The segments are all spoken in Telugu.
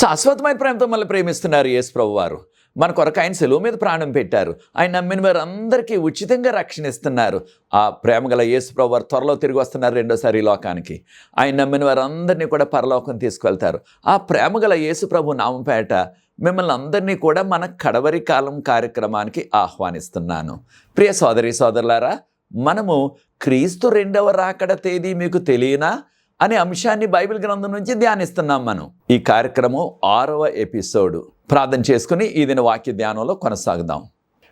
శాశ్వతమైన ప్రేమతో మళ్ళీ ప్రేమిస్తున్నారు యేసు ప్రభు వారు. మన కొరకు ఆయన సెలవు మీద ప్రాణం పెట్టారు. ఆయన నమ్మిన వారు అందరికీ ఉచితంగా రక్షణ ఇస్తున్నారు. ఆ ప్రేమ గల యేసు ప్రభు వారు త్వరలో తిరిగి వస్తున్నారు రెండోసారి లోకానికి. ఆయన నమ్మిన వారందరినీ కూడా పరలోకం తీసుకెళ్తారు. ఆ ప్రేమ గల యేసు ప్రభు నామంపేట మిమ్మల్ని అందరినీ కూడా మన కడవరి కాలం కార్యక్రమానికి ఆహ్వానిస్తున్నాను. ప్రియ సోదరి సోదరులారా మనము క్రీస్తు రెండవ రాకడ తేదీ మీకు తెలియనా? అనే అంశాన్ని బైబిల్ గ్రంథం నుంచి ధ్యానిస్తున్నాం మనం. ఈ కార్యక్రమం ఆరవ ఎపిసోడ్. ప్రార్థన చేసుకుని ఈ దిన వాక్య ధ్యానంలో కొనసాగుదాం.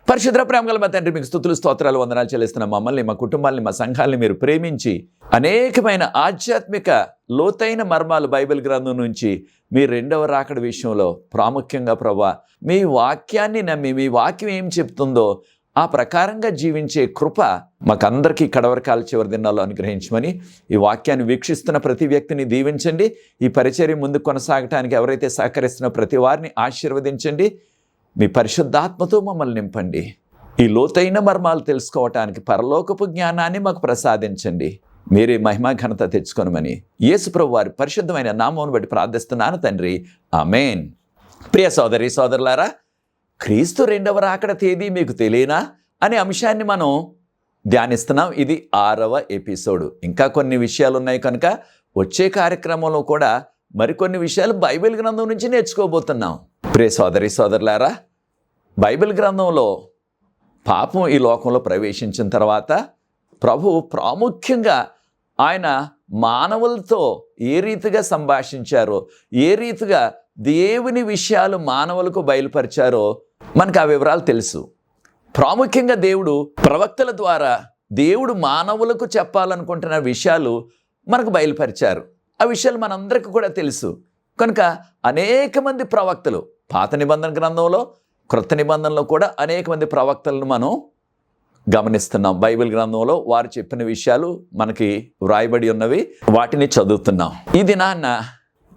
పరిశుద్ర ప్రేమగల మా తండ్రి మీకు స్థుతులు స్తోత్రాలు వందనాలు చెల్లిస్తున్న మమ్మల్ని మా కుటుంబాన్ని మా సంఘాలని మీరు ప్రేమించి అనేకమైన ఆధ్యాత్మిక లోతైన మర్మాలు బైబిల్ గ్రంథం నుంచి మీ రెండవ రాకడ విషయంలో ప్రాముఖ్యంగా ప్రభా మీ వాక్యాన్ని నమ్మి మీ వాక్యం ఏం చెప్తుందో ఆ ప్రకారంగా జీవించే కృప మాకందరికీ కడవరకాల చివరి దినాల్లో అనుగ్రహించమని ఈ వాక్యాన్ని వీక్షిస్తున్న ప్రతి వ్యక్తిని దీవించండి. ఈ పరిచర్య ముందు కొనసాగటానికి ఎవరైతే సహకరిస్తున్న ప్రతి వారిని ఆశీర్వదించండి. మీ పరిశుద్ధాత్మతో మమ్మల్ని నింపండి. ఈ లోతైన మర్మాలు తెలుసుకోవటానికి పరలోకపు జ్ఞానాన్ని మాకు ప్రసాదించండి. మీరే మహిమా ఘనత తెచ్చుకొనమని యేసుప్రభు వారి పరిశుద్ధమైన నామమును బట్టి ప్రార్థిస్తున్నాను తండ్రి. ఆమెన్. ప్రియ సోదరి సోదరులారా క్రీస్తు రెండవ రాకడ తేదీ మీకు తెలియనా అనే అంశాన్ని మనం ధ్యానిస్తున్నాం. ఇది ఆరవ ఎపిసోడ్. ఇంకా కొన్ని విషయాలు ఉన్నాయి కనుక వచ్చే కార్యక్రమంలో కూడా మరికొన్ని విషయాలు బైబిల్ గ్రంథం నుంచి నేర్చుకోబోతున్నాం. ప్రే సోదరి సోదరులారా బైబిల్ గ్రంథంలో పాపం ఈ లోకంలో ప్రవేశించిన తర్వాత ప్రభు ప్రాముఖ్యంగా ఆయన మానవులతో ఏ రీతిగా సంభాషించారో ఏ రీతిగా దేవుని విషయాలు మానవులకు బయలుపరిచారో మనకు ఆ వివరాలు తెలుసు. ప్రాముఖ్యంగా దేవుడు ప్రవక్తల ద్వారా దేవుడు మానవులకు చెప్పాలనుకుంటున్న విషయాలు మనకు బయలుపరిచారు. ఆ విషయాలు మనందరికీ కూడా తెలుసు. కనుక అనేక మంది ప్రవక్తలు పాత నిబంధన గ్రంథంలో క్రొత్త నిబంధనలో కూడా అనేక మంది ప్రవక్తలను మనం గమనిస్తున్నాం. బైబిల్ గ్రంథంలో వారు చెప్పిన విషయాలు మనకి వ్రాయబడి ఉన్నవి. వాటిని చదువుతున్నాం. ఈ దినాన్న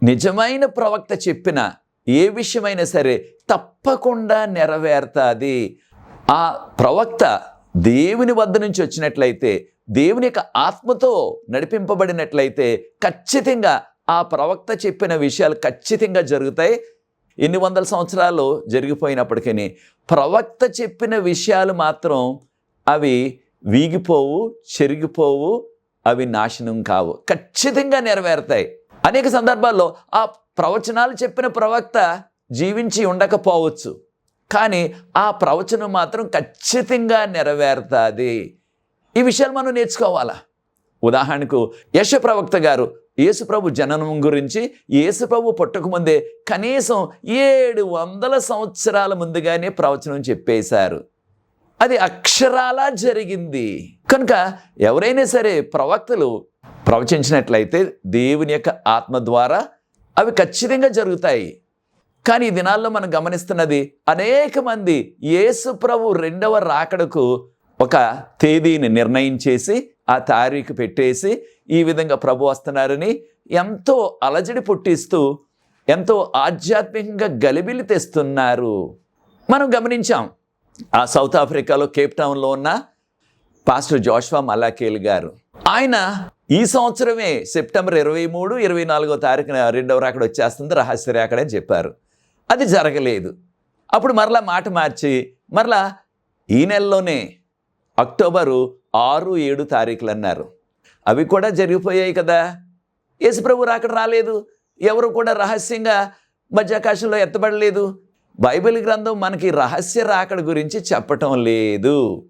నిజమైన ప్రవక్త చెప్పిన ఏ విషయమైనా సరే తప్పకుండా నెరవేరుతుంది. ఆ ప్రవక్త దేవుని వద్ద నుంచి వచ్చినట్లయితే దేవుని యొక్క ఆత్మతో నడిపింపబడినట్లయితే ఖచ్చితంగా ఆ ప్రవక్త చెప్పిన విషయాలు ఖచ్చితంగా జరుగుతాయి. ఎన్ని వందల సంవత్సరాలు జరిగిపోయినప్పటికీ ప్రవక్త చెప్పిన విషయాలు మాత్రం అవి వీగిపోవు చెరిగిపోవు అవి నాశనం కావు. ఖచ్చితంగా నెరవేరుతాయి. అనేక సందర్భాల్లో ఆ ప్రవచనాలు చెప్పిన ప్రవక్త జీవించి ఉండకపోవచ్చు. కానీ ఆ ప్రవచనం మాత్రం ఖచ్చితంగా నెరవేరుతుంది. ఈ విషయాలు మనం నేర్చుకోవాలా? ఉదాహరణకు యశ ప్రవక్త గారు యేసుప్రభు జననం గురించి యేసుప్రభు పుట్టకముందే కనీసం ఏడు వందల సంవత్సరాల ముందుగానే ప్రవచనం చెప్పేశారు. అది అక్షరాలా జరిగింది. కనుక ఎవరైనా సరే ప్రవక్తలు ప్రవచించినట్లయితే దేవుని యొక్క ఆత్మ ద్వారా అవి ఖచ్చితంగా జరుగుతాయి. కానీ ఈ దినాల్లో మనం గమనిస్తున్నది అనేక మంది యేసు ప్రభు రెండవ రాకడకు ఒక తేదీని నిర్ణయించేసి ఆ తారీఖు పెట్టేసి ఈ విధంగా ప్రభు వస్తున్నారని ఎంతో అలజడి పుట్టిస్తూ ఎంతో ఆధ్యాత్మికంగా గలిబిలి తెస్తున్నారు. మనం గమనించాం. ఆ సౌత్ ఆఫ్రికాలో కేప్ టౌన్లో ఉన్న పాస్టర్ జోష్వా మల్లాకేల్ గారు. ఆయన ఈ సంవత్సరమే సెప్టెంబర్ ఇరవై మూడు ఇరవై నాలుగో తారీఖున రెండవ రాకడ వచ్చేస్తుంది రహస్య రాకడ అని చెప్పారు. అది జరగలేదు. అప్పుడు మరలా మాట మార్చి మరలా ఈ నెలలోనే అక్టోబరు ఆరు ఏడు తారీఖులు అన్నారు. అవి కూడా జరిగిపోయాయి కదా. యేసుప్రభు రాకడ రాలేదు. ఎవరు కూడా రహస్యంగా మధ్యాకాశంలో ఎత్తబడలేదు. బైబిల్ గ్రంథం మనకి రహస్య రాకడ గురించి చెప్పటం లేదు.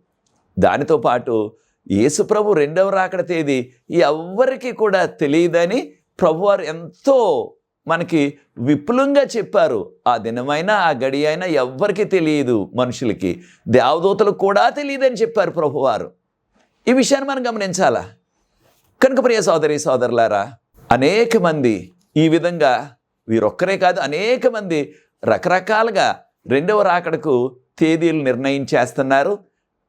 దానితో పాటు యేసుప్రభు రెండవ రాకడ తేదీ ఎవ్వరికి కూడా తెలియదని ప్రభువారు ఎంతో మనకి విపులంగా చెప్పారు. ఆ దినమైనా ఆ గడి అయినా ఎవ్వరికి తెలియదు మనుషులకి. దేవదూతలకు కూడా తెలియదని చెప్పారు ప్రభువారు. ఈ విషయాన్ని మనం గమనించాలా? కనుక ప్రియ సోదరి సోదరులారా అనేక మంది ఈ విధంగా వీరొక్కరే కాదు అనేక మంది రకరకాలుగా రెండవ రాకడకు తేదీలు నిర్ణయం చేస్తున్నారు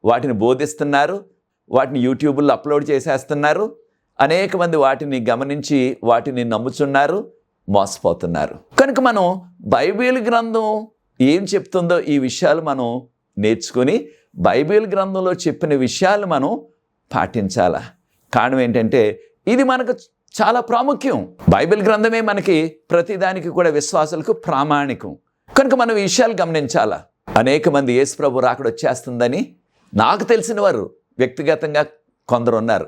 వాటిని బోధిస్తున్నారు వాటిని యూట్యూబ్లో అప్లోడ్ చేసేస్తున్నారు. అనేక మంది వాటిని గమనించి వాటిని నమ్ముచున్నారు మోసపోతున్నారు. కనుక మనం బైబిల్ గ్రంథం ఏం చెప్తుందో ఈ విషయాలు మనం నేర్చుకొని బైబిల్ గ్రంథంలో చెప్పిన విషయాలు మనం పాటించాలా? కారణం ఏంటంటే ఇది మనకు చాలా ప్రాముఖ్యం. బైబిల్ గ్రంథమే మనకి ప్రతిదానికి కూడా విశ్వాసులకు ప్రామాణికం. కనుక మనం ఈ విషయాలు గమనించాలా? అనేక మంది యేసు ప్రభు నాకు తెలిసిన వారు వ్యక్తిగతంగా కొందరు ఉన్నారు.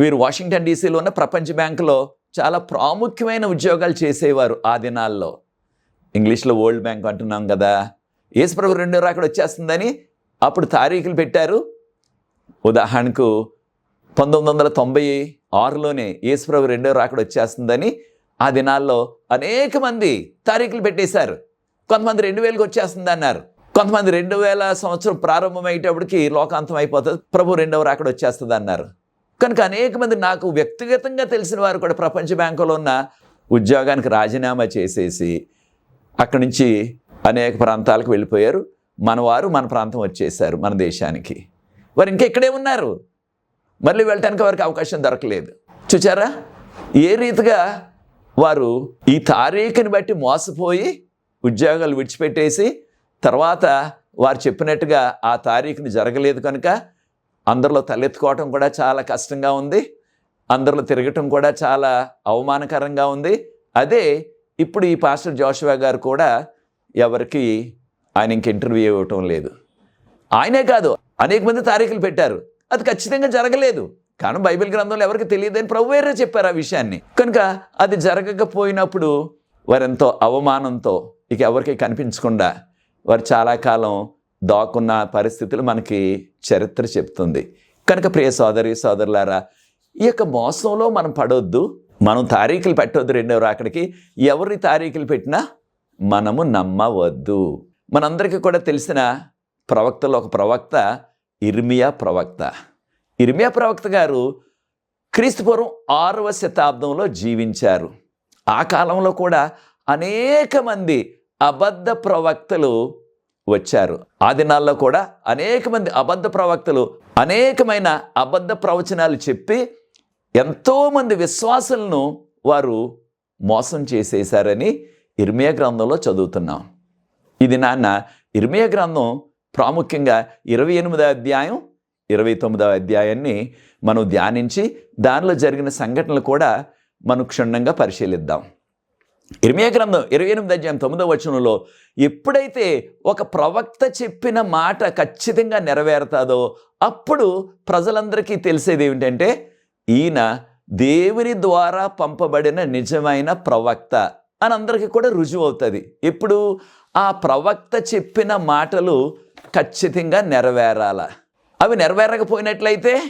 వీరు వాషింగ్టన్ డీసీలో ఉన్న ప్రపంచ బ్యాంకులో చాలా ప్రాముఖ్యమైన ఉద్యోగాలు చేసేవారు ఆ దినాల్లో. ఇంగ్లీష్లో వరల్డ్ బ్యాంక్ అంటున్నాం కదా. యేసు ప్రభు రెండో రాకడ వచ్చేస్తుందని అప్పుడు తారీఖులు పెట్టారు. ఉదాహరణకు పంతొమ్మిది వందల తొంభై ఆరులోనే యేసుప్రభు రెండో రాకడ వచ్చేస్తుందని ఆ దినాల్లో అనేక మంది తారీఖులు పెట్టేశారు. కొంతమంది రెండు వేలకు వచ్చేస్తుంది అన్నారు కొంతమంది రెండు వేల సంవత్సరం ప్రారంభమయ్యేటప్పటికి లోకాంతం అయిపోతుంది. ప్రభు రెండవ రాకడ వచ్చేస్తుంది అన్నారు కనుక అనేక మంది నాకు వ్యక్తిగతంగా తెలిసిన వారు కూడా ప్రపంచ బ్యాంకులో ఉన్న ఉద్యోగానికి రాజీనామా చేసేసి అక్కడి నుంచి అనేక ప్రాంతాలకు వెళ్ళిపోయారు. మన వారు మన ప్రాంతం వచ్చేసారు మన దేశానికి. వారు ఇంకా ఇక్కడే ఉన్నారు. మళ్ళీ వెళ్ళటానికి వారికి అవకాశం దొరకలేదు. చూచారా? ఏ రీతిగా వారు ఈ తారీఖుని బట్టి మోసపోయి ఉద్యోగాలు విడిచిపెట్టేసి తర్వాత వారు చెప్పినట్టుగా ఆ తారీఖుని జరగలేదు కనుక అందరిలో తలెత్తుకోవటం కూడా చాలా కష్టంగా ఉంది. అందరిలో తిరగటం కూడా చాలా అవమానకరంగా ఉంది. అదే ఇప్పుడు ఈ పాస్టర్ జోషువా గారు కూడా ఎవరికి ఆయన ఇంక ఇంటర్వ్యూ ఇవ్వటం లేదు. ఆయనే కాదు అనేక మంది తారీఖులు పెట్టారు. అది ఖచ్చితంగా జరగలేదు. కానీ బైబిల్ గ్రంథంలో ఎవరికి తెలియదని ప్రభు వేరే చెప్పారు ఆ విషయాన్ని. కనుక అది జరగకపోయినప్పుడు వారెంతో అవమానంతో ఇక ఎవరికి కనిపించకుండా వారు చాలా కాలం దాక్కున్న పరిస్థితులు మనకి చరిత్ర చెప్తుంది. కనుక ప్రియ సోదరి సోదరులారా ఈ యొక్క మోసంలో మనం పడొద్దు. మనం తారీఖులు పెట్టొద్దు రెండవ రాకడికి. ఎవరి తారీఖులు పెట్టినా మనము నమ్మవద్దు. మనందరికీ కూడా తెలిసిన ప్రవక్తలో ఒక ప్రవక్త ఇర్మియా ప్రవక్త. ఇర్మియా ప్రవక్త గారు క్రీస్తుపూర్వం ఆరవ శతాబ్దంలో జీవించారు. ఆ కాలంలో కూడా అనేక మంది అబద్ధ ప్రవక్తలు వచ్చారు. ఆ దినాల్లో కూడా అనేక మంది అబద్ధ ప్రవక్తలు అనేకమైన అబద్ధ ప్రవచనాలు చెప్పి ఎంతోమంది విశ్వాసులను వారు మోసం చేసేశారని ఇర్మియా గ్రంథంలో చదువుతున్నాం. ఇది నాన్న ఇర్మియా గ్రంథం ప్రాముఖ్యంగా ఇరవై ఎనిమిదో అధ్యాయం ఇరవై తొమ్మిదవ అధ్యాయాన్ని మనం ధ్యానించి దానిలో జరిగిన సంఘటనలు కూడా మనం క్షుణ్ణంగా పరిశీలిద్దాం. ఇర్మియా గ్రంథం ఇరవై ఎనిమిది అధ్యాయం తొమ్మిదవ వచనంలో ఎప్పుడైతే ఒక ప్రవక్త చెప్పిన మాట ఖచ్చితంగా నెరవేరుతాదో అప్పుడు ప్రజలందరికీ తెలిసేది ఏమిటంటే ఈయన దేవుని ద్వారా పంపబడిన నిజమైన ప్రవక్త అని అందరికీ కూడా రుజువు అవుతుంది. ఇప్పుడు ఆ ప్రవక్త చెప్పిన మాటలు ఖచ్చితంగా నెరవేరాల. అవి నెరవేరకపోయినట్లయితే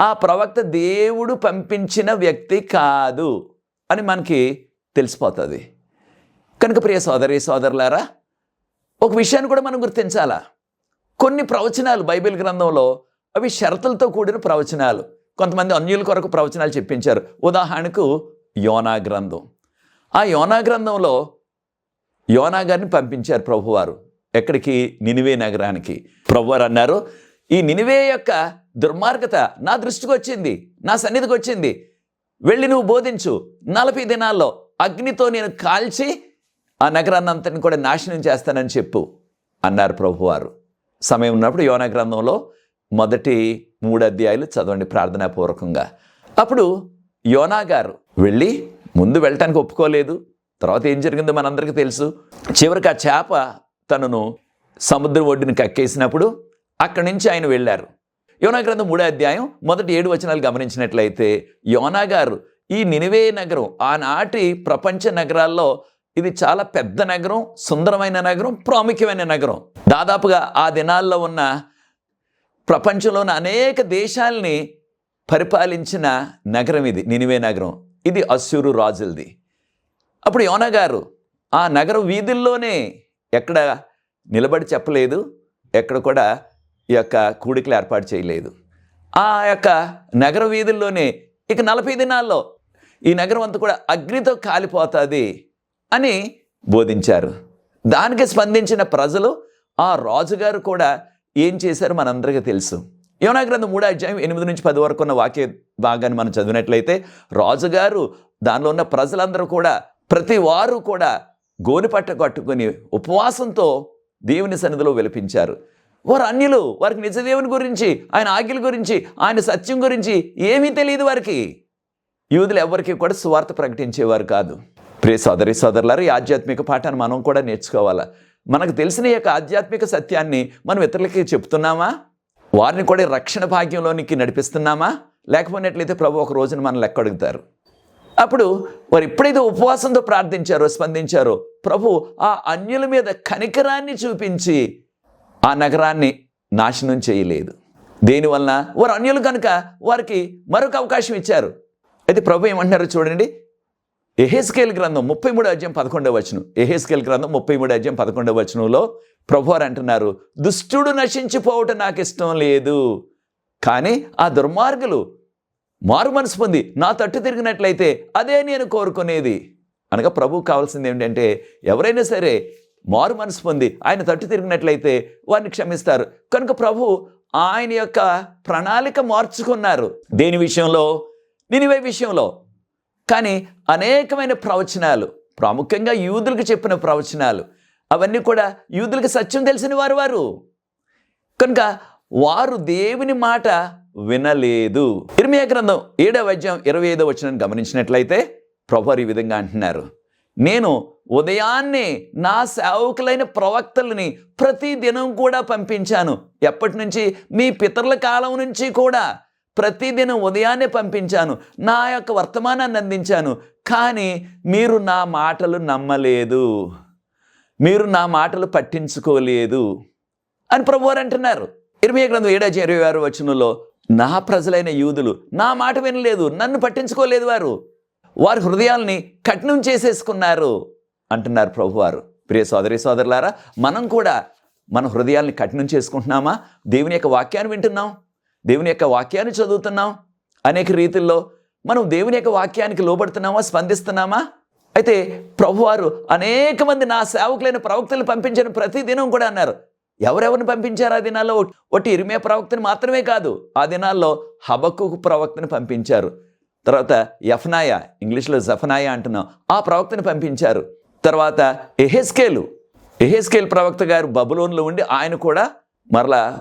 ఆ ప్రవక్త దేవుడు పంపించిన వ్యక్తి కాదు అని మనకి తెలిసిపోతుంది. కనుక ప్రియ సోదరి సోదరులారా ఒక విషయాన్ని కూడా మనం గుర్తించాలా? కొన్ని ప్రవచనాలు బైబిల్ గ్రంథంలో అవి షరతులతో కూడిన ప్రవచనాలు. కొంతమంది అన్యుల కొరకు ప్రవచనాలు చెప్పించారు. ఉదాహరణకు యోనా గ్రంథం. ఆ యోనా గ్రంథంలో యోనా గారిని పంపించారు ప్రభువారు. ఎక్కడికి? నినివే నగరానికి. ప్రభువారు అన్నారు ఈ నినివే యొక్క దుర్మార్గత నా దృష్టికి వచ్చింది నా సన్నిధికి వచ్చింది. వెళ్ళి నువ్వు బోధించు. నలభై దినాల్లో అగ్నితో నేను కాల్చి ఆ నగరాన్ని అంతటిని కూడా నాశనం చేస్తానని చెప్పు అన్నారు ప్రభువారు. సమయం ఉన్నప్పుడు యోనా గ్రంథంలో మొదటి మూడు అధ్యాయులు చదవండి ప్రార్థనాపూర్వకంగా. అప్పుడు యోనా గారు వెళ్ళి ముందు వెళ్ళటానికి ఒప్పుకోలేదు. తర్వాత ఏం జరిగిందో మనందరికీ తెలుసు. చివరికి ఆ చేప తనను సముద్రం ఒడ్డుని కక్కేసినప్పుడు అక్కడి నుంచి ఆయన వెళ్ళారు. యోనా గ్రంథం మూడో అధ్యాయం మొదటి ఏడు వచనాలు గమనించినట్లయితే యోనా గారు ఈ నినివే నగరం ఆనాటి ప్రపంచ నగరాల్లో ఇది చాలా పెద్ద నగరం సుందరమైన నగరం ప్రాముఖ్యమైన నగరం. దాదాపుగా ఆ దినాల్లో ఉన్న ప్రపంచంలోని అనేక దేశాలని పరిపాలించిన నగరం ఇది నినివే నగరం. ఇది అస్సూరు రాజులది. అప్పుడు యోనా గారు ఆ నగర వీధుల్లోనే ఎక్కడ నిలబడి చెప్పలేదు ఎక్కడ కూడా ఈ యొక్క కూడికలు ఏర్పాటు చేయలేదు. ఆ యొక్క నగర వీధుల్లోనే ఇక నలభై దినాల్లో ఈ నగరం అంతా కూడా అగ్నితో కాలిపోతుంది అని బోధించారు. దానికి స్పందించిన ప్రజలు ఆ రాజుగారు కూడా ఏం చేశారు మనందరికీ తెలుసు. యోనా గ్రంథం మూడో అధ్యాయం ఎనిమిది నుంచి పది వరకు ఉన్న వాక్య భాగాన్ని మనం చదివినట్లయితే రాజుగారు దానిలో ఉన్న ప్రజలందరూ కూడా ప్రతి వారు కూడా గోనిపట్ట కట్టుకొని ఉపవాసంతో దేవుని సన్నిధిలో విలపించారు. వారు అన్యులు వారికి నిజదేవుని గురించి ఆయన ఆజ్ఞల గురించి ఆయన సత్యం గురించి ఏమీ తెలియదు వారికి. యూదులు ఎవరికి కూడా సువార్త ప్రకటించేవారు కాదు. ప్రియ సోదరి సోదరులారు ఈ ఆధ్యాత్మిక పాఠాన్ని మనం కూడా నేర్చుకోవాలా? మనకు తెలిసిన ఈ యొక్క ఆధ్యాత్మిక సత్యాన్ని మనం ఇతరులకి చెప్తున్నామా? వారిని కూడా రక్షణ భాగ్యంలోనికి నడిపిస్తున్నామా? లేకపోయినట్లయితే ప్రభు ఒక రోజున మనం లెక్క అడుగుతారు? అప్పుడు వారు ఎప్పుడైతే ఉపవాసంతో ప్రార్థించారో స్పందించారో ప్రభు ఆ అన్యుల మీద కనికరాన్ని చూపించి ఆ నగరాన్ని నాశనం చేయలేదు. దేనివలన వారు అన్యులు కనుక వారికి మరొక అవకాశం ఇచ్చారు. అయితే ప్రభు ఏమంటున్నారో చూడండి. ఎహెస్కేల్ గ్రంథం ముప్పై మూడు అధ్యాయం పదకొండవ వచనం. ఎహెస్కేల్ గ్రంథం ముప్పై మూడు అధ్యాయం పదకొండవ వచనంలో ప్రభు వారు అంటున్నారు దుష్టుడు నశించిపోవటం నాకు ఇష్టం లేదు. కానీ ఆ దుర్మార్గులు మారు మనసు పొంది నా తట్టు తిరిగినట్లయితే అదే నేను కోరుకునేది. అనగా ప్రభువు కావాల్సింది ఏంటంటే ఎవరైనా సరే మారు మనసు పొంది ఆయన తట్టు తిరిగినట్లయితే వారిని క్షమిస్తారు. కనుక ప్రభు ఆయన యొక్క ప్రణాళిక మార్చుకున్నారు దేని విషయంలో? నినివే విషయంలో. కానీ అనేకమైన ప్రవచనాలు ప్రాముఖ్యంగా యూదులకు చెప్పిన ప్రవచనాలు అవన్నీ కూడా యూదులకు సత్యం తెలిసిన వారు వారు. కనుక వారు దేవుని మాట వినలేదు. ఇర్మియా గ్రంథం ఏడవ అధ్యాయం ఇరవై ఐదో వచ్చిన గమనించినట్లయితే ప్రభువారు ఈ విధంగా అంటున్నారు. నేను ఉదయాన్నే నా సేవకులైన ప్రవక్తలని ప్రతి దినం కూడా పంపించాను. ఎప్పటి నుంచి? మీ పితరుల కాలం నుంచి కూడా ప్రతిదినం ఉదయాన్నే పంపించాను. నా యొక్క వర్తమానాన్ని అందించాను. కానీ మీరు నా మాటలు నమ్మలేదు. మీరు నా మాటలు పట్టించుకోలేదు అని ప్రభువారు అంటున్నారు. ఇరవై గ్రంథం ఏడాది ఇరవై ఆరు వచనంలో నా ప్రజలైన యూదులు నా మాట వినలేదు నన్ను పట్టించుకోలేదు వారు. వారి హృదయాల్ని కఠినం చేసేసుకున్నారు అంటున్నారు ప్రభువారు. ప్రియ సోదరి సోదరులారా మనం కూడా మన హృదయాల్ని కఠినం చేసుకుంటున్నామా? దేవుని యొక్క వాక్యాన్ని వింటున్నాం? దేవుని యొక్క వాక్యాన్ని చదువుతున్నాం? అనేక రీతుల్లో మనం దేవుని యొక్క వాక్యానికి లోబడుతున్నామా? స్పందిస్తున్నామా? అయితే ప్రభువారు అనేక మంది నా సేవకులైన ప్రవక్తలు పంపించిన ప్రతి దినం కూడా అన్నారు. ఎవరెవరిని పంపించారు ఆ దినాల్లో? ఒట్టి ఇరిమే ప్రవక్తని మాత్రమే కాదు ఆ దినాల్లో హబక్కు ప్రవక్తని పంపించారు. తర్వాత యఫ్నాయ ఇంగ్లీష్లో జఫనాయ అంటున్నాం ఆ ప్రవక్తని పంపించారు. తర్వాత ఎహెస్కేలు ఎహెస్కేల్ ప్రవక్త గారు బబులోన్లో ఉండి ఆయన కూడా మరలా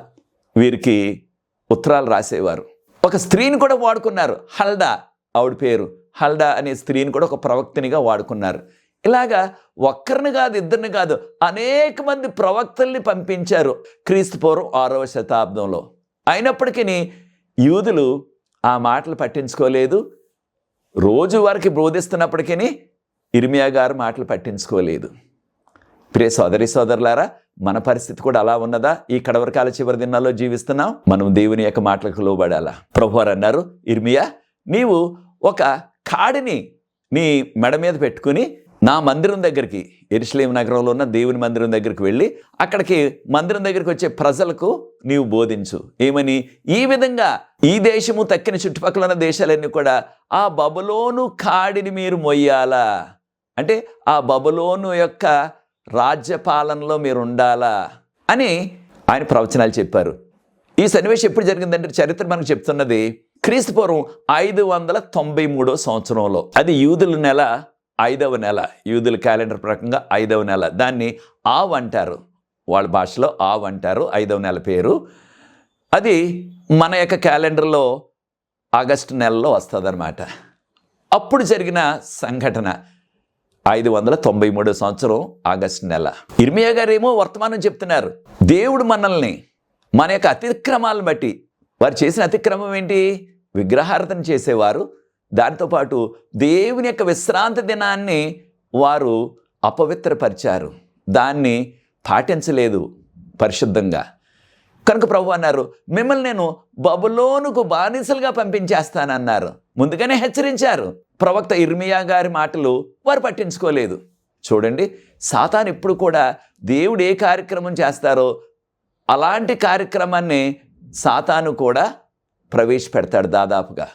వీరికి ఉత్తరాలు రాసేవారు. ఒక స్త్రీని కూడా వాడుకున్నారు హల్డా ఆవిడ పేరు. హల్డా అనే స్త్రీని కూడా ఒక ప్రవక్తనిగా వాడుకున్నారు. ఇలాగా ఒక్కరిని కాదు ఇద్దరిని కాదు అనేక మంది ప్రవక్తల్ని పంపించారు క్రీస్తు పూర్వం ఆరవ శతాబ్దంలో. అయినప్పటికీ యూదులు ఆ మాటలు పట్టించుకోలేదు. రోజు వారికి బోధిస్తున్నప్పటికీ ఇర్మియా గారు మాటలు పట్టించుకోలేదు. ప్రియ సోదరి సోదరులారా మన పరిస్థితి కూడా అలా ఉన్నదా? ఈ కడవరకాల చివరి దినాల్లో జీవిస్తున్నాం. మనం దేవుని యొక్క మాటలకు లోబడాలా? ప్రభువారు అన్నారు ఇర్మియా నీవు ఒక కాడిని నీ మెడ మీద పెట్టుకుని నా మందిరం దగ్గరికి ఎరుసలేం నగరంలో ఉన్న దేవుని మందిరం దగ్గరికి వెళ్ళి అక్కడికి మందిరం దగ్గరికి వచ్చే ప్రజలకు నీవు బోధించు. ఏమని? ఈ విధంగా ఈ దేశము తక్కిన చుట్టుపక్కల ఉన్న దేశాలన్నీ కూడా ఆ బబులోను కాడిని మీరు మొయ్యాలా? అంటే ఆ బబులోను యొక్క రాజ్యపాలనలో మీరు ఉండాలా? అని ఆయన ప్రవచనాలు చెప్పారు. ఈ సన్నివేశం ఎప్పుడు జరిగిందంటే చరిత్ర మనకు చెప్తున్నది క్రీస్తుపూర్వం ఐదు వందల తొంభై మూడో సంవత్సరంలో. అది యూదుల నెల ఐదవ నెల యూదుల క్యాలెండర్ ప్రకారంగా ఐదవ నెల. దాన్ని ఆవ్ అంటారు. వాళ్ళ భాషలో ఆవ్ అంటారు ఐదవ నెల పేరు. అది మన యొక్క క్యాలెండర్లో ఆగస్టు నెలలో వస్తుందన్నమాట. అప్పుడు జరిగిన సంఘటన. ఐదు వందల తొంభై మూడో సంవత్సరం ఆగస్టు నెల. ఇర్మియా గారేమో వర్తమానం చెప్తున్నారు. దేవుడు మనల్ని మన యొక్క అతిక్రమాలను బట్టి వారు చేసిన అతిక్రమం ఏంటి? విగ్రహార్థన చేసేవారు. దాంతోపాటు దేవుని యొక్క విశ్రాంతి దినాన్ని వారు అపవిత్రపరిచారు. దాన్ని పాటించలేదు పరిశుద్ధంగా. కనుక ప్రభు అన్నారు మిమ్మల్ని నేను బబులోనుకు బానిసలుగా పంపించేస్తానన్నారు. ముందుగానే హెచ్చరించారు. ప్రవక్త ఇర్మియా గారి మాటలు వారు పట్టించుకోలేదు. చూడండి సాతాన్ ఎప్పుడు కూడా దేవుడు ఏ కార్యక్రమం చేస్తారో అలాంటి కార్యక్రమాన్ని సాతాను కూడా ప్రవేశపెడతాడు దాదాపుగా.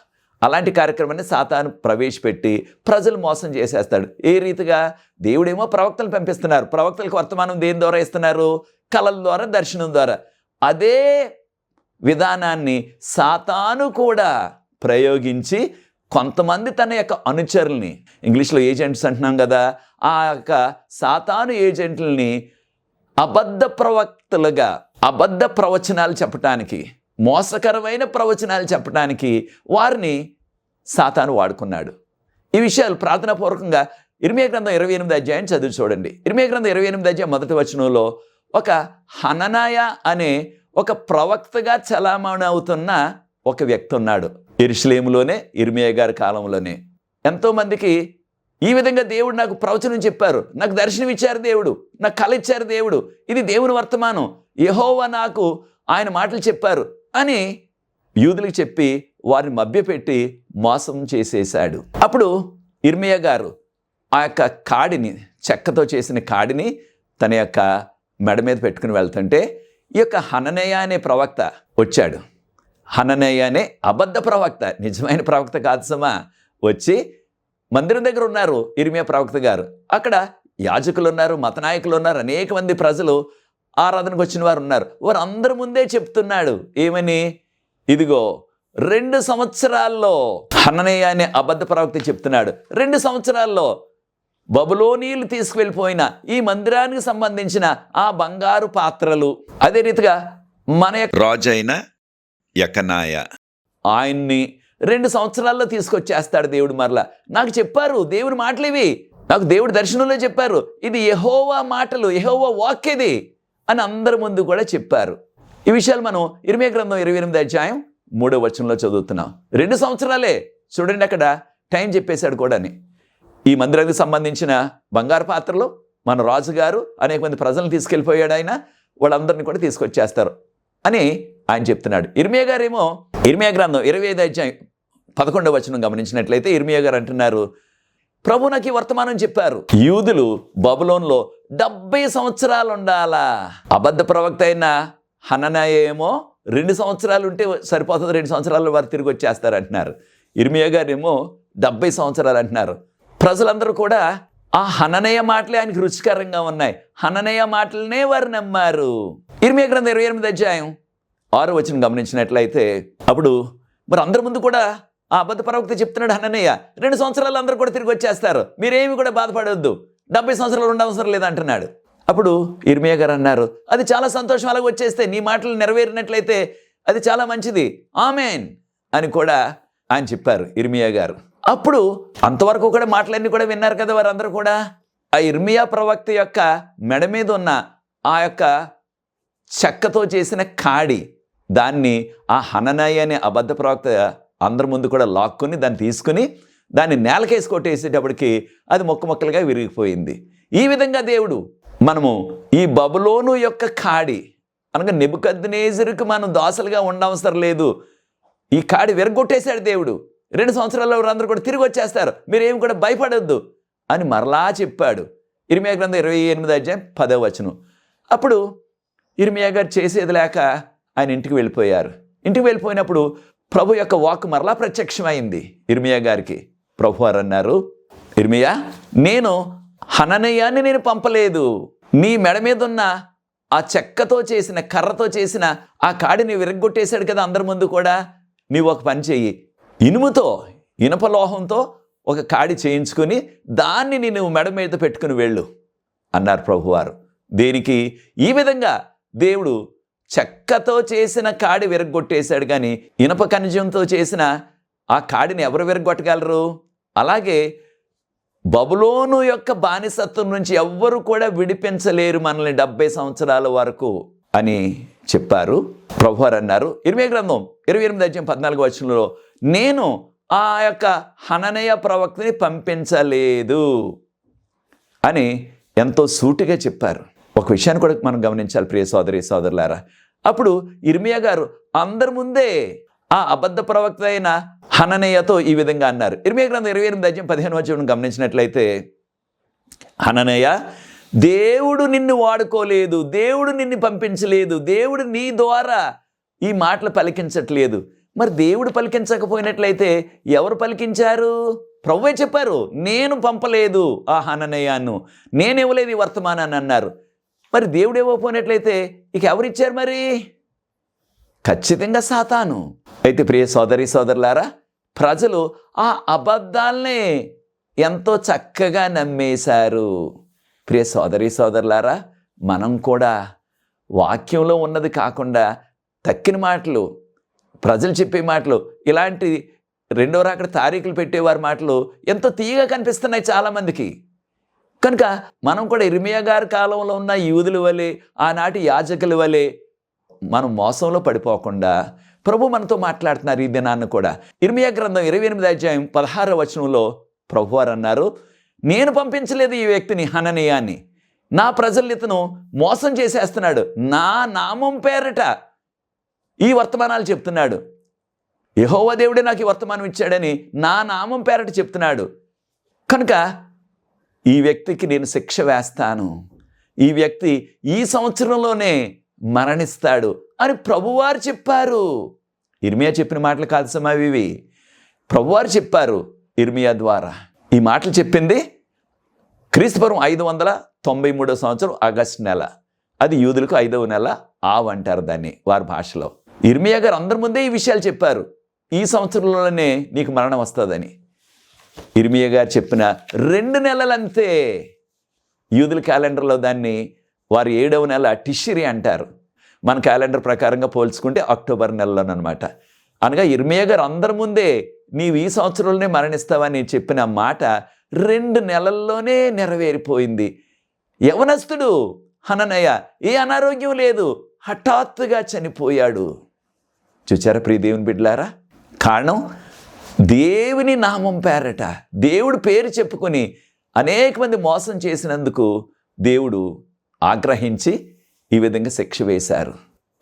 అలాంటి కార్యక్రమాన్ని సాతాను ప్రవేశపెట్టి ప్రజలు మోసం చేసేస్తాడు. ఏ రీతిగా? దేవుడేమో ప్రవక్తలు పంపిస్తున్నారు. ప్రవక్తలకు వర్తమానం దేని ద్వారా ఇస్తున్నారు? కళల ద్వారా దర్శనం ద్వారా. అదే విధానాన్ని సాతాను కూడా ప్రయోగించి కొంతమంది తన యొక్క అనుచరుల్ని ఇంగ్లీష్లో ఏజెంట్స్ అంటున్నాం కదా ఆ యొక్క సాతాను ఏజెంట్లని అబద్ధ ప్రవక్తలుగా అబద్ధ ప్రవచనాలు చెప్పటానికి మోసకరమైన ప్రవచనాలు చెప్పడానికి వారిని సాతాను వాడుకున్నాడు. ఈ విషయాలు ప్రార్థనాపూర్వకంగా ఇరిమే గ్రంథం ఇరవై ఎనిమిది అధ్యాయం చదివి చూడండి. ఇరిమే గ్రంథం ఇరవై ఎనిమిది అధ్యాయం మొదటి వచనంలో ఒక హననాయ అనే ఒక ప్రవక్తగా చలామణి అవుతున్న ఒక వ్యక్తి ఉన్నాడు. ఇరుషులేములోనే ఇర్మియా గారి కాలంలోనే. ఎంతోమందికి ఈ విధంగా దేవుడు నాకు ప్రవచనం చెప్పారు. నాకు దర్శనం ఇచ్చారు దేవుడు. నాకు కళ ఇచ్చారు దేవుడు. ఇది దేవుని వర్తమానం. యహోవా నాకు ఆయన మాటలు చెప్పారు. అని యూదులకు చెప్పి వారిని మభ్యపెట్టి మోసం చేసేశాడు. అప్పుడు ఇర్మియా గారు ఆ యొక్క కాడిని చెక్కతో చేసిన కాడిని తన యొక్క మెడ మీద పెట్టుకుని వెళ్తుంటే ఈ యొక్క హననయ్య అనే ప్రవక్త వచ్చాడు. హననయ్య అనే అబద్ధ ప్రవక్త నిజమైన ప్రవక్త కాదు సమా. వచ్చి మందిరం దగ్గర ఉన్నారు ఇరిమియా ప్రవక్త గారు. అక్కడ యాజకులు ఉన్నారు మతనాయకులు ఉన్నారు అనేక మంది ప్రజలు ఆరాధనకు వచ్చిన వారు ఉన్నారు వారు అందరి ముందే చెప్తున్నాడు ఏమని? ఇదిగో రెండు సంవత్సరాల్లో హననయ్య అనే అబద్ధ ప్రవక్త చెప్తున్నాడు. రెండు సంవత్సరాల్లో బబులోనీలు తీసుకువెళ్ళిపోయిన ఈ మందిరానికి సంబంధించిన ఆ బంగారు పాత్రలు అదే రీతిగా మన యొక్క రాజైన యకనాయ. ఆయన్ని రెండు సంవత్సరాల్లో తీసుకొచ్చేస్తాడు దేవుడు మరలా. నాకు చెప్పారు దేవుని మాటలు ఇవి నాకు దేవుడు దర్శనంలో చెప్పారు. ఇది యహోవా మాటలు యహోవా వాక్ ఇది అని అందరి ముందు కూడా చెప్పారు. ఈ విషయాలు మనం ఇరవై గ్రంథం ఇరవై ఎనిమిది అధ్యాయం మూడో వచనంలో చదువుతున్నాం. రెండు సంవత్సరాలే చూడండి అక్కడ టైం చెప్పేశాడు కూడాని ఈ మందిరానికి సంబంధించిన బంగారు పాత్రలు మన రాజుగారు అనేక మంది ప్రజలను తీసుకెళ్ళిపోయాడు ఆయన వాళ్ళందరినీ కూడా తీసుకొచ్చేస్తారు అని ఆయన చెప్తున్నాడు. ఇర్మియా గారేమో ఇర్మియా గ్రంథం ఇరవై ఐదు అధ్యాయం పదకొండవ వచనం గమనించినట్లయితే ఇర్మియా గారు అంటున్నారు ప్రభునకి వర్తమానం చెప్పారు. యూదులు బబులోన్లో డెబ్బై సంవత్సరాలు ఉండాలా? అబద్ధ ప్రవక్త అయిన హననాయ ఏమో రెండు సంవత్సరాలు ఉంటే సరిపోతుంది రెండు సంవత్సరాలు వారు తిరిగి వచ్చేస్తారు అంటున్నారు. ఇర్మియా గారేమో డెబ్బై సంవత్సరాలు అంటున్నారు. ప్రజలందరూ కూడా ఆ హననయ మాటలే ఆయనకి రుచికరంగా ఉన్నాయి. హననయ మాటలనే వారు నమ్మారు. ఇర్మియా గ్రంథం ఇరవై ఎనిమిది అధ్యాయం ఆరు వచ్చిన గమనించినట్లయితే అప్పుడు మరి అందరి ముందు కూడా ఆ అబద్ధ ప్రవక్త చెప్తున్నాడు హననయ్య రెండు సంవత్సరాలు అందరూ కూడా తిరిగి వచ్చేస్తారు. మీరేమి కూడా బాధపడవద్దు డెబ్బై సంవత్సరాలు ఉండవసరం లేదంటున్నాడు అప్పుడు ఇర్మియా గారు అన్నారు అది చాలా సంతోషం అలాగ వచ్చేస్తే నీ మాటలు నెరవేరినట్లయితే అది చాలా మంచిది. ఆమెన్ అని కూడా ఆయన చెప్పారు ఇర్మియా గారు. అప్పుడు అంతవరకు కూడా మాటలన్నీ కూడా విన్నారు కదా వారందరూ కూడా. ఆ ఇర్మియా ప్రవక్త యొక్క మెడ మీద ఉన్న ఆ యొక్క చెక్కతో చేసిన కాడి దాన్ని ఆ హననాయి అనే అబద్ధ ప్రవక్త అందరి ముందు కూడా లాక్కుని దాన్ని తీసుకుని దాన్ని నేలకేసి కొట్టేసేటప్పటికి అది మొక్క మొక్కలుగా విరిగిపోయింది. ఈ విధంగా దేవుడు మనము ఈ బబులోను యొక్క కాడి అనగా నిబుకద్నేజరుకు మనం దోసలుగా ఉండవసరం లేదు. ఈ కాడి విరగొట్టేశాడు దేవుడు. రెండు సంవత్సరాల్లో అందరూ కూడా తిరిగి వచ్చేస్తారు. మీరేం కూడా భయపడొద్దు అని మరలా చెప్పాడు. ఇరిమియా గ్రంథం ఇరవై ఎనిమిది అధ్యాయం పదవ వచనం. అప్పుడు ఇరిమియా గారు చేసేది లేక ఆయన ఇంటికి వెళ్ళిపోయారు. ఇంటికి వెళ్ళిపోయినప్పుడు ప్రభు యొక్క వాక్ మరలా ప్రత్యక్షమైంది. ఇర్మియా గారికి. ప్రభు వారు అన్నారు ఇర్మియా నేను హననయ్యాన్ని నేను పంపలేదు. నీ మెడ మీద ఉన్న ఆ చెక్కతో చేసిన కర్రతో చేసిన ఆ కాడిని విరగ్గొట్టేశాడు కదా అందరి ముందు కూడా. నీవు ఒక పని చెయ్యి. ఇనుముతో ఇనుప లోహంతో ఒక కాడి చేయించుకుని దాన్ని నేను మెడ మీద పెట్టుకుని వెళ్ళు అన్నారు ప్రభువారు దేనికి? ఈ విధంగా దేవుడు చెక్కతో చేసిన కాడి విరగొట్టేశాడు కానీ ఇనప ఖనిజంతో చేసిన ఆ కాడిని ఎవరు విరగొట్టగలరు అలాగే బబులోను యొక్క బానిసత్వం నుంచి ఎవ్వరు కూడా విడిపించలేరు మనల్ని డెబ్బై సంవత్సరాల వరకు అని చెప్పారు. ప్రభువారు అన్నారు. ఇరవై గ్రంథం ఇరవై ఎనిమిది అధ్యాయం పద్నాలుగు వచనంలో నేను ఆ యొక్క హననయ ప్రవక్తని పంపించలేదు అని ఎంతో సూటిగా చెప్పారు. ఒక విషయాన్ని కూడా మనం గమనించాలి ప్రియ సోదరి సోదరులారా. అప్పుడు ఇర్మియా గారు అందరి ముందే ఆ అబద్ధ ప్రవక్త అయిన హననయ్యతో ఈ విధంగా అన్నారు. ఇర్మియా గ్రంథం ఇరవై ఎనిమిది అధ్యయం పదిహేను వచ్చిన గమనించినట్లయితే హననయ్య దేవుడు నిన్ను వాడుకోలేదు దేవుడు నిన్ను పంపించలేదు దేవుడు నీ ద్వారా ఈ మాటలు పలికించట్లేదు. మరి దేవుడు పలికించకపోయినట్లయితే ఎవరు పలికించారు? ప్రభువే చెప్పారు నేను పంపలేదు ఆ హననయ్యాను నేను ఇవ్వలేదు ఈ వర్తమానాన్ని అన్నారు. మరి దేవుడు ఇవ్వకపోయినట్లయితే ఇక ఎవరిచ్చారు మరి? ఖచ్చితంగా సాతాను. అయితే ప్రియ సోదరి సోదరులారా ప్రజలు ఆ అబద్ధాల్ని ఎంతో చక్కగా నమ్మేశారు. ప్రియ సోదరి సోదరులారా మనం కూడా వాక్యంలో ఉన్నది కాకుండా తక్కిన మాటలు ప్రజలు చెప్పే మాటలు ఇలాంటి రెండో రాకడ తారీఖులు పెట్టేవారి మాటలు ఎంతో తీయగా కనిపిస్తున్నాయి చాలామందికి. కనుక మనం కూడా ఇర్మియా గారి కాలంలో ఉన్న యూదుల వలె ఆనాటి యాజకుల వలె మనం మోసంలో పడిపోకుండా ప్రభు మనతో మాట్లాడుతున్నారు ఈ దినాన్ని కూడా. ఇర్మియా గ్రంథం ఇరవై ఎనిమిది అధ్యాయం పదహారవ వచనంలో ప్రభు వారు అన్నారు నేను పంపించలేదు ఈ వ్యక్తిని హననీయాన్ని. నా ప్రజలు ఇతను మోసం చేసేస్తున్నాడు. నా నామం పేరట ఈ వర్తమానాలు చెప్తున్నాడు. యహోవ దేవుడే నాకు ఈ వర్తమానం ఇచ్చాడని నా నామం పేరట చెప్తున్నాడు. కనుక ఈ వ్యక్తికి నేను శిక్ష వేస్తాను. ఈ వ్యక్తి ఈ సంవత్సరంలోనే మరణిస్తాడు అని ప్రభువారు చెప్పారు. ఇర్మియా చెప్పిన మాటలు కాదు సమావి ఇవి. ప్రభువారు చెప్పారు ఇర్మియా ద్వారా. ఈ మాటలు చెప్పింది క్రీస్తుపురం ఐదు వందల తొంభై మూడో సంవత్సరం ఆగస్టు నెల. అది యూదులకు ఐదవ నెల ఆవ్ అంటారు దాన్ని వారి భాషలో. ఇర్మియా గారు అందరి ముందే ఈ విషయాలు చెప్పారు. ఈ సంవత్సరంలోనే నీకు మరణం వస్తుందని. ఇర్మియా గారు చెప్పిన రెండు నెలలంతే యూదుల క్యాలెండర్లో దాన్ని వారు ఏడవ నెల టిషిరి అంటారు. మన క్యాలెండర్ ప్రకారంగా పోల్చుకుంటే అక్టోబర్ నెలలోనమాట అనగా ఇర్మియా గారు అందరి ముందే నీవు ఈ సంవత్సరంలోనే మరణిస్తావని చెప్పిన మాట రెండు నెలల్లోనే నెరవేరిపోయింది. యవనస్తుడు హననయ్య ఏ అనారోగ్యం లేదు హఠాత్తుగా చనిపోయాడు. చూచారా ప్రియ దేవుని బిడ్డలారా? కారణం దేవుని నామం పేరట దేవుడు పేరు చెప్పుకొని అనేక మంది మోసం చేసినందుకు దేవుడు ఆగ్రహించి ఈ విధంగా శిక్ష వేశారు.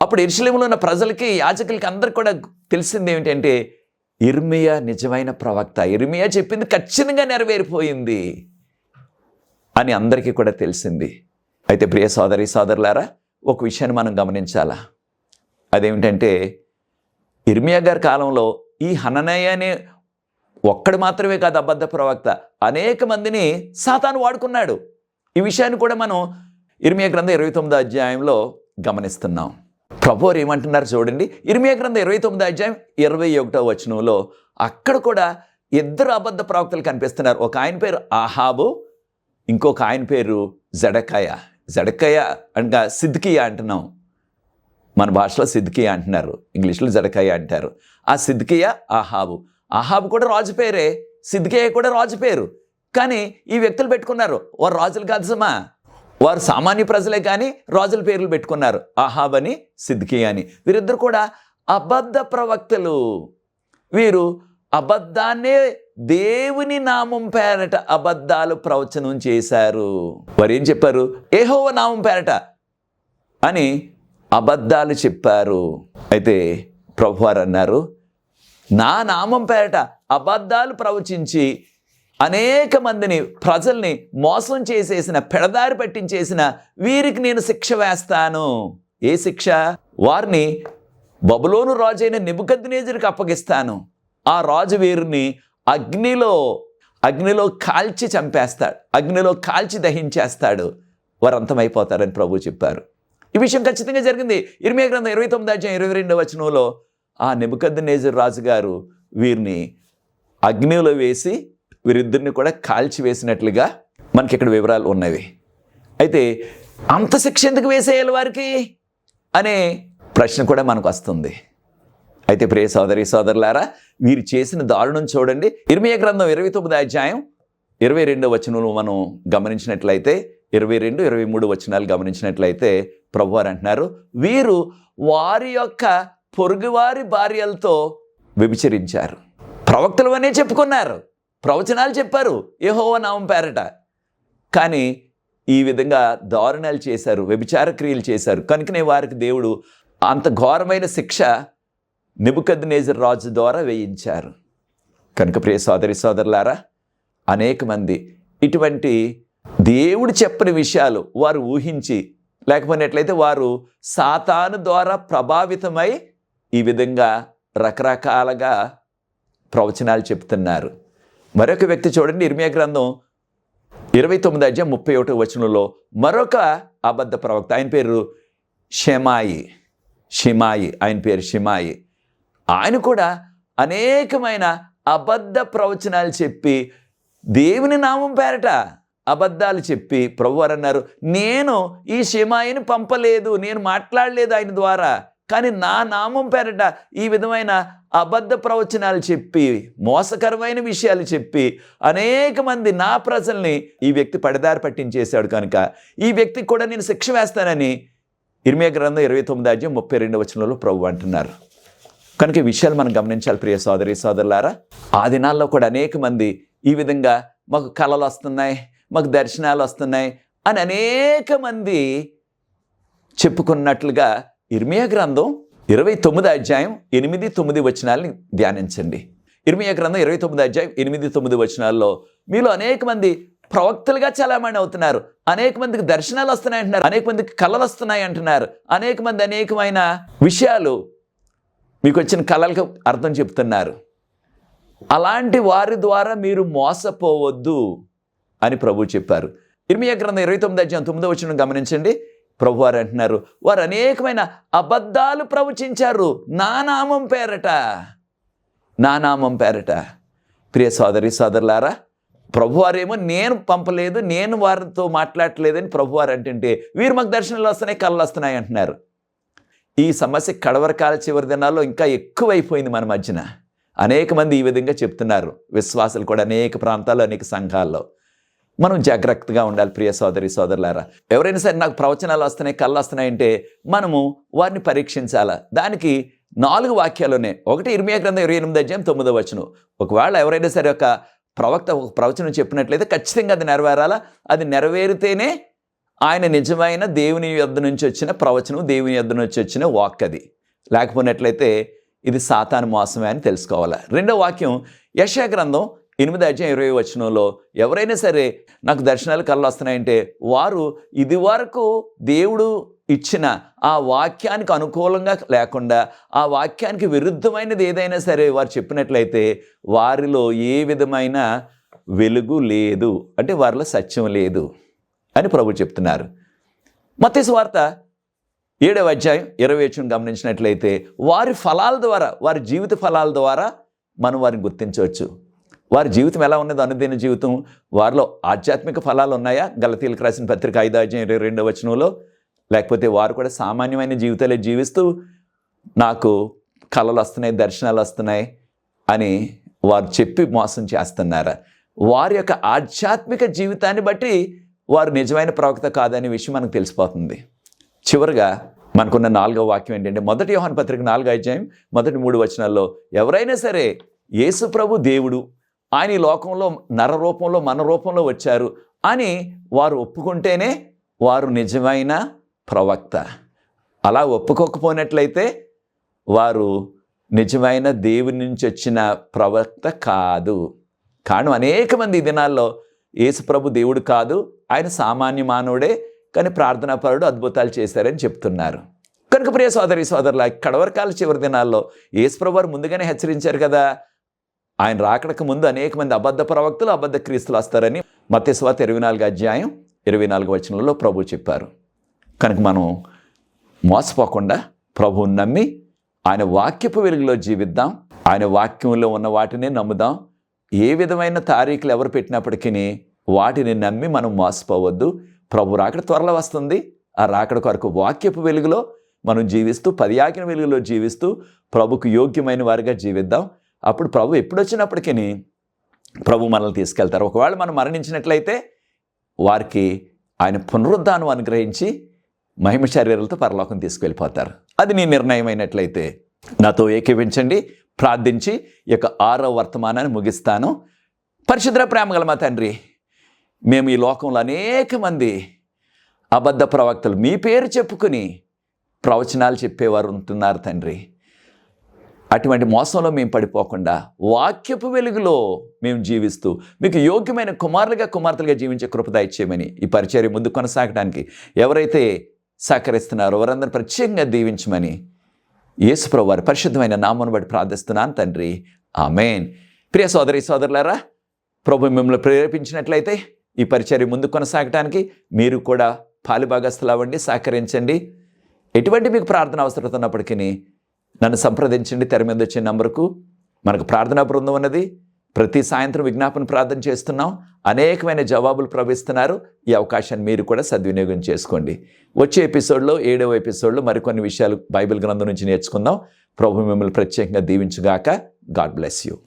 అప్పుడు ఇరుషులేములో ఉన్న ప్రజలకి యాజకులకి అందరికి కూడా తెలిసింది ఏమిటంటే ఇర్మియా నిజమైన ప్రవక్త ఇర్మియా చెప్పింది ఖచ్చితంగా నెరవేరిపోయింది అని అందరికీ కూడా తెలిసింది. అయితే ప్రియ సోదరి సోదరులారా ఒక విషయాన్ని మనం గమనించాలా? అదేమిటంటే ఇర్మియా గారి కాలంలో ఈ హననయ్య అనే ఒక్కడు మాత్రమే కాదు అబద్ధ ప్రవక్త. అనేక మందిని సాతాను వాడుకున్నాడు. ఈ విషయాన్ని కూడా మనం ఇర్మియా గ్రంథ ఇరవై తొమ్మిదో అధ్యాయంలో గమనిస్తున్నాం. ప్రభు ఏమంటున్నారు చూడండి. ఇర్మియా గ్రంథ ఇరవై తొమ్మిదో అధ్యాయం ఇరవై ఒకటో వచనంలో అక్కడ కూడా ఇద్దరు అబద్ధ ప్రవక్తలు కనిపిస్తున్నారు. ఒక ఆయన పేరు ఆహాబు ఇంకొక ఆయన పేరు జడకాయ. జడకాయ అనగా సిద్కియా అంటున్నాం. మన భాషలో సిద్కియా అంటున్నారు. ఇంగ్లీష్లో జడకాయ అంటారు. ఆ సిద్కియా ఆహాబు ఆహాబు కూడా రాజు పేరే. సిద్కియా కూడా రాజు పేరు. కానీ ఈ వ్యక్తులు పెట్టుకున్నారు. వారు రాజులు కాదు సమా. వారు సామాన్య ప్రజలే కానీ రాజుల పేర్లు పెట్టుకున్నారు. ఆహాబ్ అని సిద్కియా అని. వీరిద్దరు కూడా అబద్ధ ప్రవక్తలు. వీరు అబద్ధాన్నే దేవుని నామం పేరట అబద్ధాలు ప్రవచనం చేశారు. వారు ఏం చెప్పారు? ఏహోవ నామం పేరట అని అబద్ధాలు చెప్పారు. అయితే ప్రభువారు అన్నారు నా నామం పేరట అబద్ధాలు ప్రవచించి అనేక మందిని ప్రజల్ని మోసం చేసేసిన పెడదారి పట్టించేసిన వీరికి నేను శిక్ష వేస్తాను. ఏ శిక్ష? వారిని బబులోను రాజైన నిబుకద్నేజరికి అప్పగిస్తాను. ఆ రాజు వీరిని అగ్నిలో అగ్నిలో కాల్చి చంపేస్తాడు. అగ్నిలో కాల్చి దహించేస్తాడు. వారు అంతమైపోతారని ప్రభు చెప్పారు. ఈ విషయం ఖచ్చితంగా జరిగింది. ఇరిమే గ్రంథం ఇరవై తొమ్మిది అధ్యాయం ఇరవై రెండవ వచనంలో ఆ నిబుకద్నేజర్ రాజు గారు వీరిని అగ్నిలో వేసి వీరిద్దరిని కూడా కాల్చి వేసినట్లుగా మనకి ఇక్కడ వివరాలు ఉన్నవి. అయితే అంత శిక్ష ఎందుకు వేసేయాలి వారికి? అనే ప్రశ్న కూడా మనకు వస్తుంది. అయితే ప్రియ సోదరి సోదరులారా వీరు చేసిన దారుణం చూడండి. ఇరవై గ్రంథం ఇరవై తొమ్మిది అధ్యాయం ఇరవై రెండో వచనంలో మనం గమనించినట్లయితే ఇరవై రెండు ఇరవై మూడు వచనాలు గమనించినట్లయితే ప్రభువారు అంటున్నారు వీరు వారి యొక్క పొరుగువారి భార్యలతో వ్యభిచరించారు. ప్రవక్తలు అనే చెప్పుకున్నారు. ప్రవచనాలు చెప్పారు. ఏహోవ నామం పేరట. కానీ ఈ విధంగా దారుణాలు చేశారు. వ్యభిచార క్రియలు చేశారు. కనుకనే వారికి దేవుడు అంత ఘోరమైన శిక్ష నిబుకద్నేజర్ రాజు ద్వారా వేయించారు. కనుక ప్రియ సోదరి సోదరులారా అనేక మంది ఇటువంటి దేవుడు చెప్పని విషయాలు వారు ఊహించి లేకపోయినట్లయితే వారు సాతాను ద్వారా ప్రభావితమై ఈ విధంగా రకరకాలుగా ప్రవచనాలు చెప్తున్నారు. మరొక వ్యక్తి చూడండి ఇర్మియా గ్రంథం ఇరవై తొమ్మిది అధ్యాయం ముప్పై ఒకటో వచనంలో మరొక అబద్ధ ప్రవక్త ఆయన పేరు షెమాయి షిమాయి ఆయన పేరు షిమాయి. ఆయన కూడా అనేకమైన అబద్ధ ప్రవచనాలు చెప్పి దేవుని నామం పేరట అబద్ధాలు చెప్పి ప్రభువారు అన్నారు నేను ఈ షిమాయిని పంపలేదు నేను మాట్లాడలేదు ఆయన ద్వారా. కానీ నా నామం పేరట ఈ విధమైన అబద్ధ ప్రవచనాలు చెప్పి మోసకరమైన విషయాలు చెప్పి అనేక మంది నా ప్రజల్ని ఈ వ్యక్తి పడిదారి పట్టించేశాడు కనుక ఈ వ్యక్తికి కూడా నేను శిక్ష వేస్తానని ఇర్మియా గ్రంథం ఇరవై తొమ్మిది అధ్యాయం ముప్పై రెండు వచనంలో ప్రభు అంటున్నారు. కనుక ఈ విషయాలు మనం గమనించాలి ప్రియ సోదరి సోదరులారా. ఆ దినాల్లో కూడా అనేక మంది ఈ విధంగా మాకు కళలు వస్తున్నాయి మాకు దర్శనాలు వస్తున్నాయి అని అనేక మంది చెప్పుకున్నట్లుగా ఇర్మియా గ్రంథం ఇరవై తొమ్మిది అధ్యాయం ఎనిమిది తొమ్మిది వచనాలని ధ్యానించండి. ఇర్మియా గ్రంథం ఇరవై తొమ్మిది అధ్యాయం ఎనిమిది తొమ్మిది వచనాల్లో మీలో అనేక మంది ప్రవక్తలుగా చలామణి అవుతున్నారు. అనేక మందికి దర్శనాలు వస్తున్నాయి అంటున్నారు. అనేక మందికి కళలు వస్తున్నాయి అంటున్నారు. అనేక మంది అనేకమైన విషయాలు మీకు వచ్చిన కళలకు అర్థం చెప్తున్నారు. అలాంటి వారి ద్వారా మీరు మోసపోవద్దు అని ప్రభు చెప్పారు. ఇర్మియా గ్రంథం ఇరవై తొమ్మిది అధ్యాయం తొమ్మిదో వచ్చిన గమనించండి. ప్రభు వారు అంటున్నారు వారు అనేకమైన అబద్ధాలు ప్రవచించారు. నా నామం పేరట. నా నామం పేరట. ప్రియ సోదరి సోదరులారా ప్రభువారేమో నేను పంపలేదు నేను వారితో మాట్లాడలేదని ప్రభువారు అంటుంటే వీరు మాకు దర్శనాలు వస్తున్నాయి కళ్ళు వస్తున్నాయి అంటున్నారు. ఈ సమస్య కడవరకాల చివరి దినాల్లో ఇంకా ఎక్కువైపోయింది మన మధ్యన. అనేక మంది ఈ విధంగా చెప్తున్నారు. విశ్వాసులు కూడా అనేక ప్రాంతాల్లో అనేక సంఘాల్లో. మనం జాగ్రత్తగా ఉండాలి ప్రియ సోదరి సోదరులారా. ఎవరైనా సరే నాకు ప్రవచనాలు వస్తున్నాయి కళ్ళు వస్తున్నాయంటే మనము వారిని పరీక్షించాలా? దానికి నాలుగు వాక్యాలునే ఒకటి ఇర్మియా గ్రంథం ఇరవై ఎనిమిది అధ్యాయం తొమ్మిదో వచనం. ఒకవేళ ఎవరైనా సరే ఒక ప్రవక్త ఒక ప్రవచనం చెప్పినట్లయితే ఖచ్చితంగా అది నెరవేరాలా? అది నెరవేరితేనే ఆయన నిజమైన దేవుని యొద్ద నుంచి వచ్చిన ప్రవచనం దేవుని యొద్ద నుంచి వచ్చిన వాక్ అది. లేకపోయినట్లయితే ఇది సాతాను మోసమే అని తెలుసుకోవాలి? రెండో వాక్యం యశా గ్రంథం ఎనిమిది అధ్యాయం ఇరవై వచనంలో ఎవరైనా సరే నాకు దర్శనాలు కళ్ళు వస్తున్నాయంటే వారు ఇది వరకు దేవుడు ఇచ్చిన ఆ వాక్యానికి అనుకూలంగా లేకుండా ఆ వాక్యానికి విరుద్ధమైనది ఏదైనా సరే వారు చెప్పినట్లయితే వారిలో ఏ విధమైన వెలుగు లేదు. అంటే వారిలో సత్యం లేదు అని ప్రభు చెప్తున్నారు. మత్తయి వార్త ఏడవ అధ్యాయం ఇరవై వచ్చును గమనించినట్లయితే వారి ఫలాల ద్వారా వారి జీవిత ఫలాల ద్వారా మనం వారిని గుర్తించవచ్చు. వారి జీవితం ఎలా ఉన్నది అనుదిన జీవితం వారిలో ఆధ్యాత్మిక ఫలాలు ఉన్నాయా? గలతీలకు రాసిన పత్రిక ఐదో అధ్యాయం ఇరవై రెండవ వచనంలో లేకపోతే వారు కూడా సామాన్యమైన జీవితాలే జీవిస్తూ నాకు కళలు వస్తున్నాయి దర్శనాలు వస్తున్నాయి అని వారు చెప్పి మోసం చేస్తున్నారా? వారి యొక్క ఆధ్యాత్మిక జీవితాన్ని బట్టి వారు నిజమైన ప్రవక్త కాదనే విషయం మనకు తెలిసిపోతుంది. చివరిగా మనకున్న నాలుగో వాక్యం ఏంటంటే మొదటి యోహాన్ పత్రిక నాలుగో అధ్యాయం మొదటి మూడు వచనాల్లో ఎవరైనా సరే యేసు ప్రభు దేవుడు ఆయన ఈ లోకంలో నర రూపంలో మన రూపంలో వచ్చారు అని వారు ఒప్పుకుంటేనే వారు నిజమైన ప్రవక్త. అలా ఒప్పుకోకపోయినట్లయితే వారు నిజమైన దేవుని నుంచి వచ్చిన ప్రవక్త కాదు. కాను అనేక మంది దినాల్లో యేసుప్రభు దేవుడు కాదు ఆయన సామాన్య మానవుడే కానీ ప్రార్థనాపరుడు అద్భుతాలు చేశారని చెప్తున్నారు. కనుక ప్రియ సోదరి సోదరుల కడవరకాల చివరి దినాల్లో యేసుప్రభు వారు ముందుగానే హెచ్చరించారు కదా ఆయన రాకడకు ముందు అనేక మంది అబద్ధ ప్రవక్తలు అబద్ధ క్రీస్తులు వస్తారని మత్స్వాత ఇరవై నాలుగు అధ్యాయం ఇరవై నాలుగు వచనంలో ప్రభు చెప్పారు. కనుక మనం మోసపోకుండా ప్రభువుని నమ్మి ఆయన వాక్యపు వెలుగులో జీవిద్దాం. ఆయన వాక్యంలో ఉన్న వాటిని నమ్ముదాం. ఏ విధమైన తారీఖులు ఎవరు పెట్టినప్పటికీ వాటిని నమ్మి మనం మోసపోవద్దు. ప్రభు రాకడ త్వరలో వస్తుంది. ఆ రాకడ కొరకు వాక్యపు వెలుగులో మనం జీవిస్తూ పదియాకిన వెలుగులో జీవిస్తూ ప్రభుకు యోగ్యమైన వారిగా జీవిద్దాం. అప్పుడు ప్రభు ఎప్పుడు వచ్చినప్పటికీ ప్రభు మనల్ని తీసుకెళ్తారు. ఒకవేళ మనం మరణించినట్లయితే వారికి ఆయన పునరుద్ధానం అనుగ్రహించి మహిమ శరీరాలతో పరలోకం తీసుకెళ్ళిపోతారు. అది నీ నిర్ణయం అయినట్లయితే నాతో ఏకీవించండి ప్రార్థించి ఈ యొక్క ఆరో వర్తమానాన్ని ముగిస్తాను. పరిశుద్ర ప్రేమగల మా తండ్రి మేము ఈ లోకంలో అనేక మంది అబద్ధ ప్రవక్తలు మీ పేరు చెప్పుకుని ప్రవచనాలు చెప్పేవారు ఉంటున్నారు తండ్రి. అటువంటి మోసంలో మేము పడిపోకుండా వాక్యపు వెలుగులో మేము జీవిస్తూ మీకు యోగ్యమైన కుమారులుగా కుమార్తెలుగా జీవించే కృపద ఇచ్చేయమని ఈ పరిచర్య ముందు కొనసాగడానికి ఎవరైతే సహకరిస్తున్నారో వారందరూ ప్రత్యేకంగా దీవించమని యేసుప్రభు వారి పరిశుద్ధమైన నామను బట్టి ప్రార్థిస్తున్నాను తండ్రి. ఆమెన్. ప్రియ సోదరి సోదరులారా ప్రభు మిమ్మల్ని ప్రేరేపించినట్లయితే ఈ పరిచర్య ముందు కొనసాగటానికి మీరు కూడా పాలుభాగస్తులు అవ్వండి సహకరించండి. ఎటువంటి మీకు ప్రార్థన అవసరం ఉన్నప్పటికీ నన్ను సంప్రదించండి తెర మీద వచ్చే నంబరుకు. మనకు ప్రార్థనా బృందం ఉన్నది. ప్రతి సాయంత్రం విజ్ఞాపన ప్రార్థన చేస్తున్నాం. అనేకమైన జవాబులు ప్రవహిస్తున్నారు. ఈ అవకాశాన్ని మీరు కూడా సద్వినియోగం చేసుకోండి. వచ్చే ఎపిసోడ్లో ఏడవ ఎపిసోడ్లో మరికొన్ని విషయాలు బైబిల్ గ్రంథం నుంచి నేర్చుకుందాం. ప్రభు మిమ్మల్ని ప్రత్యేకంగా దీవించుగాక. God bless you.